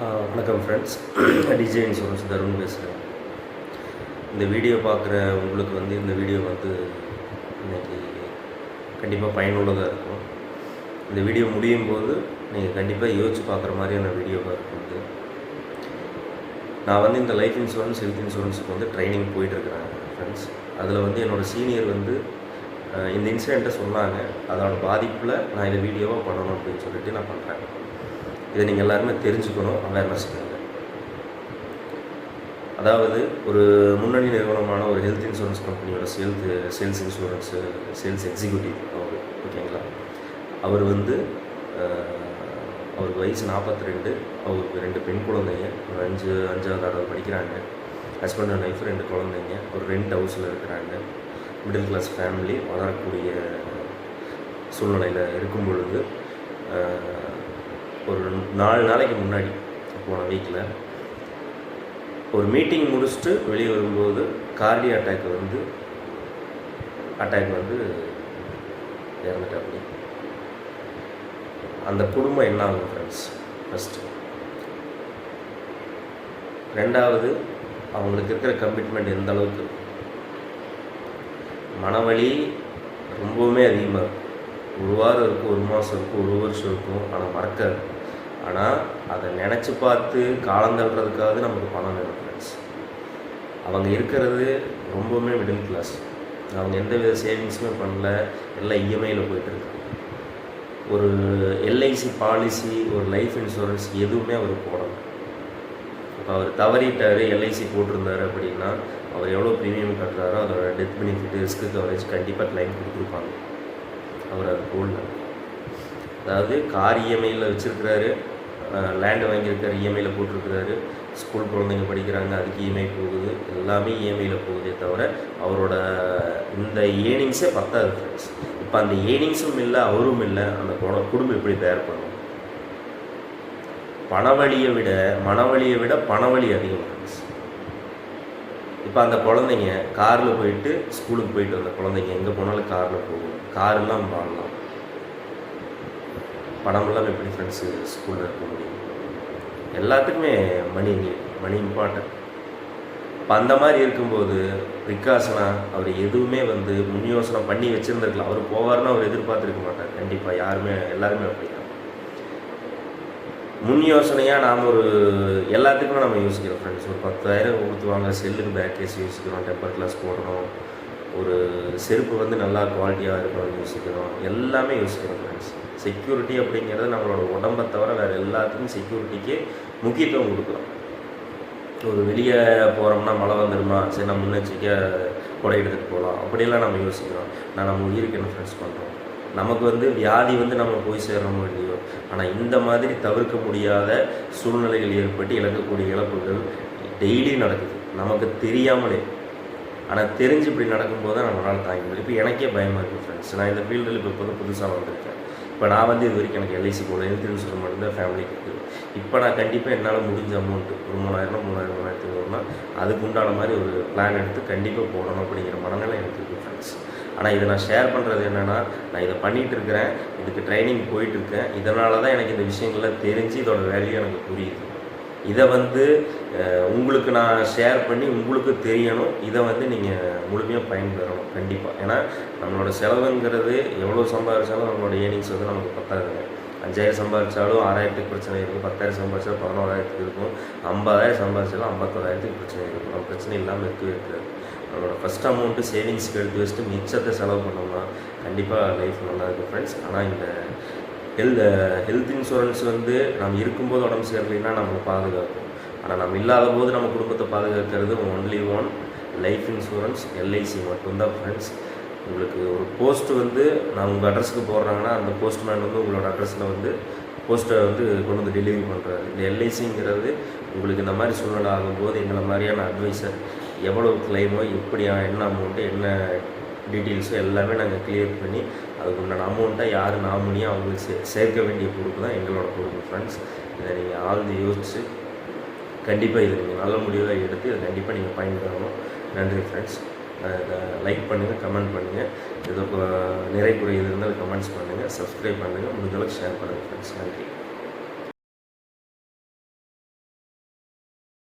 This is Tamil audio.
வணக்கம் ஃப்ரெண்ட்ஸ் டிஜே இன்சூரன்ஸ் தருண் பேசுகிறேன் இந்த வீடியோ பார்க்குற உங்களுக்கு வந்து இந்த வீடியோ வந்து இன்னைக்கு கண்டிப்பாக பயனுள்ளதாக இருக்கும். இந்த வீடியோ முடியும் போது நீங்கள் கண்டிப்பாக யோசிச்சு பார்க்குற மாதிரியான வீடியோவாக இருக்கும் இது. நான் வந்து இந்த லைஃப் இன்சூரன்ஸ் ஹெல்த் இன்சூரன்ஸுக்கு வந்து ட்ரைனிங் போயிட்டுருக்கிறேன் ஃப்ரெண்ட்ஸ் அதில் வந்து என்னோடய சீனியர் வந்து இந்த இன்சிடெண்ட்டை சொன்னாங்க. அதோட பாதிப்பில் நான் இதை வீடியோவாக பண்ணணும் அப்படின்னு சொல்லிட்டு நான் பண்ணுறேன் இதை நீங்கள் எல்லாருமே தெரிஞ்சுக்கணும் அவேர்னஸ் அதாவது ஒரு முன்னணி நிறுவனமான ஒரு ஹெல்த் இன்சூரன்ஸ் கம்பெனியோட sales sales insurance sales executive அவர் ஓகேங்களா அவர் வந்து அவருக்கு வயசு நாற்பத்தி ரெண்டு அவருக்கு ரெண்டு பெண் குழந்தைங்க ஒரு அஞ்சு அஞ்சாவது ஆறாவது படிக்கிறாங்க. ஹஸ்பண்ட் அண்ட் ஒய்ஃப் ரெண்டு குழந்தைங்க ஒரு ரெண்ட் ஹவுஸில் இருக்கிறாங்க. மிடில் கிளாஸ் ஃபேமிலி வளரக்கூடிய சூழ்நிலையில் இருக்கும் பொழுது ஒரு நாலு நாளைக்கு முன்னாடி போன வீக்கில் ஒரு மீட்டிங் முடிச்சுட்டு வெளியே வரும்போது கார்டி அட்டாக் வந்து அட்டாக் வந்து இறந்துட்டாப்படி. அந்த குடும்பம் என்ன ஆகும் ஃப்ரெண்ட்ஸ் ஃபஸ்ட்டு ரெண்டாவது அவங்களுக்கு இருக்கிற கமிட்மெண்ட் எந்த அளவுக்கு? மனவழி மனவலி ரொம்பவுமே அதிகமாக இருக்கும். ஒரு வாரம் இருக்கும் ஒரு மாதம் இருக்கும் ஒரு வருஷம் இருக்கும் ஆனால் மறக்காது. ஆனால் அதை நினச்சி பார்த்து காலம் நமக்கு பணம் வேணும் ஃப்ரெண்ட்ஸ் அவங்க இருக்கிறது ரொம்பவுமே மிடில் கிளாஸ் அவங்க எந்த வித சேவிங்ஸுமே பண்ணல. எல்லாம் இஎம்ஐயில் போயிட்டுருக்காங்க. ஒரு எல்ஐசி பாலிசி ஒரு லைஃப் இன்சூரன்ஸ் எதுவுமே அவர் போடலை. இப்போ அவர் தவறிட்டார் எல்ஐசி போட்டிருந்தாரு அப்படின்னா அவர் எவ்வளோ ப்ரீமியம் கட்டுறாரோ அதோட டெத் பெனிஃபிட் ரிஸ்க்கு கவரேஜ் கண்டிப்பாக கிளைம் கொடுத்துருப்பாங்க. அவர் அது போடல. அதாவது கார் இஎம்ஐயில் வச்சுருக்கிறாரு. லேண்டு வாங்கியிருக்காரு இஎம்ஐயில் போட்டிருக்கிறாரு. ஸ்கூல் குழந்தைங்க படிக்கிறாங்க அதுக்கு இஎம்ஐ போகுது. எல்லாமே இஎம்ஐயில் போகுதே தவிர அவரோட இந்த ஏர்னிங்ஸே பத்தாது ஃப்ரெண்ட்ஸ் இப்போ அந்த ஏர்னிங்ஸும் இல்லை அவரும் இல்லை அந்த குட- குடும்பம் எப்படி தயார் பண்ணும்? பணவழியை விட மனவழியை விட பணவழி அதிகம் ஃப்ரெண்ட்ஸ் இப்போ அந்த குழந்தைங்க காரில் போயிட்டு ஸ்கூலுக்கு போயிட்டு வந்த குழந்தைங்க எங்கே போனாலும் காரில் போகும். காருலாம் வாங்கலாம் பணமெல்லாம் எப்படி ஃப்ரெண்ட்ஸு ஸ்கூலில் இருக்க முடியும் எல்லாத்துக்குமே மணி மணி இம்பார்ட்டன்ட் இப்போ அந்த மாதிரி இருக்கும்போது பிரிகாஷனா அவர் எதுவுமே வந்து முன் யோசனை பண்ணி வச்சுருந்துருக்கலாம் அவர் போவார்னு அவர் எதிர்பார்த்துருக்க மாட்டார். கண்டிப்பாக யாருமே எல்லாருமே அப்படிதான் முன் யோசனையாக நாம் ஒரு எல்லாத்துக்குமே நம்ம யோசிக்கிறோம் ஃப்ரெண்ட்ஸ் ஒரு பத்தாயிரம் ஊற்றுவாங்க செல்லுக்கு பேக் கேஸ் யோசிக்கிறோம். டெம்பர் கிளாஸ் போடணும். ஒரு செருப்பு வந்து நல்லா குவாலிட்டியாக இருக்கணும்னு யோசிக்கிறோம் எல்லாமே யோசிக்கிறோம் ஃப்ரெண்ட்ஸ் செக்யூரிட்டி அப்படிங்கிறது நம்மளோட உடம்பை தவிர வேறு எல்லாத்துக்கும் செக்யூரிட்டிக்கு முக்கியத்துவம் கொடுக்குறோம் ஒரு வெளியே போகிறோம்னா மழை வந்துடுமா சரி நம்ம முன்னெச்சரிக்கையாக கொடை எடுத்துகிட்டு போகலாம் அப்படியெல்லாம் நம்ம யோசிக்கிறோம். நான் நம்ம உயிருக்கு என்ன ஃப்ரெண்ட்ஸ் பண்ணுறோம் நமக்கு வந்து வியாதி வந்து நம்ம போய் சேர்றோமோ இல்லையோ? ஆனால் இந்த மாதிரி தவிர்க்க முடியாத சூழ்நிலைகள் ஏற்பட்டு இழக்கக்கூடிய இழப்புகள் டெய்லி நடக்குது. நமக்கு தெரியாமலே ஆனால் தெரிஞ்சு இப்படி நடக்கும்போது தான் நம்மளால் தாங்க முடியும். இப்போ எனக்கே பயமாக இருக்குது ஃப்ரெண்ட்ஸ் நான் இந்த ஃபீல்டில் இப்போ இப்போ புதுசாக வந்திருக்கேன் இப்போ நான் வந்து இது வரைக்கும் எனக்கு எல்ஐசி போல ஹெல்த் இன்சூரன்ஸ் மட்டும்தான் ஃபேமிலிக்கு இருக்குது. இப்போ நான் கண்டிப்பாக என்னால் முடிஞ்ச அமௌண்ட்டு ஒரு மூணாயிரம் மூணாயிரம் மூணாயிரத்தி ஐநூறுனா அதுக்கு உண்டான மாதிரி ஒரு பிளான் எடுத்து கண்டிப்பாக போடணும் அப்படிங்கிற மனநிலை எனக்கு இருக்குது ஃப்ரெண்ட்ஸ் ஆனால் இதை நான் ஷேர் பண்ணுறது என்னென்னா நான் இதை பண்ணிகிட்டு இருக்கிறேன். இதுக்கு ட்ரைனிங் போயிட்டுருக்கேன் இதனால தான் எனக்கு இந்த விஷயங்கள்லாம் தெரிஞ்சு இதோட வேல்யூ எனக்கு புரியுது. இதை வந்து உங்களுக்கு நான் ஷேர் பண்ணி உங்களுக்கு தெரியணும். இதை வந்து நீங்கள் முழுமையாக பயன்பெறணும். கண்டிப்பாக ஏன்னா நம்மளோட செலவுங்கிறது எவ்வளோ சம்பாதிச்சாலும் நம்மளோட ஏர்னிங்ஸ் வந்து நமக்கு பத்தாதுங்க. அஞ்சாயிரம் சம்பாதிச்சாலும் ஆறாயிரத்துக்கு பிரச்சனை இருக்கும். பத்தாயிரம் சம்பாதிச்சாலும் பதினோராயிரத்துக்கு இருக்கும். ஐம்பதாயிரம் சம்பாதிச்சாலும் ஐம்பத்தோராயிரத்துக்கு பிரச்சனை இருக்கும். நம்ம பிரச்சனை இல்லாமல் இருக்கவே இருக்காது. நம்மளோட ஃபஸ்ட் அமௌண்ட்டு சேவிங்ஸ்க்கு எடுத்து வச்சுட்டு மிச்சத்தை செலவு பண்ணோம்னா கண்டிப்பாக லைஃப் நல்லா இருக்கும் ஃப்ரெண்ட்ஸ் ஆனால் இந்த ஹெல்த் ஹெல்த் இன்சூரன்ஸ் வந்து நம்ம இருக்கும்போது உடம்பு சரியில்லைன்னா நம்மளை பாதுகாக்கும். ஆனால் நம்ம இல்லாத போது நம்ம குடும்பத்தை பாதுகாக்கிறது only one life insurance LIC மட்டும்தான் ஃப்ரெண்ட்ஸ் உங்களுக்கு ஒரு போஸ்ட் வந்து நான் உங்கள் அட்ரஸ்க்கு போடுறாங்கன்னா அந்த போஸ்ட்மேன் வந்து உங்களோட அட்ரஸில் வந்து போஸ்ட்டை வந்து கொண்டு வந்து டெலிவரி பண்ணுறாரு இந்த எல்ஐசிங்கிறது உங்களுக்கு இந்த மாதிரி சூழ்நிலை ஆகும்போது எங்களை மாதிரியான அட்வைஸர் எவ்வளோ கிளைமோ எப்படியா என்ன அமௌண்ட்டு என்ன டீட்டெயில்ஸோ எல்லாமே நாங்கள் கிளியர் பண்ணி அதுக்கு உண்டான அமௌண்ட்டை யார் நாமினியோ அவங்களுக்கு சே சேர்க்க வேண்டிய பொறுப்பு தான் எங்களோட பொறுப்பு ஃப்ரெண்ட்ஸ் இதை நீங்கள் ஆழ்ந்து யோசித்து கண்டிப்பாக இதை நீங்கள் நல்ல முடிவாக எடுத்து இதை கண்டிப்பாக நீங்கள் பயன்பெறணும். நன்றி ஃப்ரெண்ட்ஸ் இதை லைக் பண்ணுங்கள் கமெண்ட் பண்ணுங்கள் இது நிறை குறை இருந்தால் கமெண்ட்ஸ் பண்ணுங்கள் சப்ஸ்கிரைப் பண்ணுங்கள் முடிஞ்சளவுக்கு ஷேர் பண்ணுங்கள் ஃப்ரெண்ட்ஸ் நன்றி.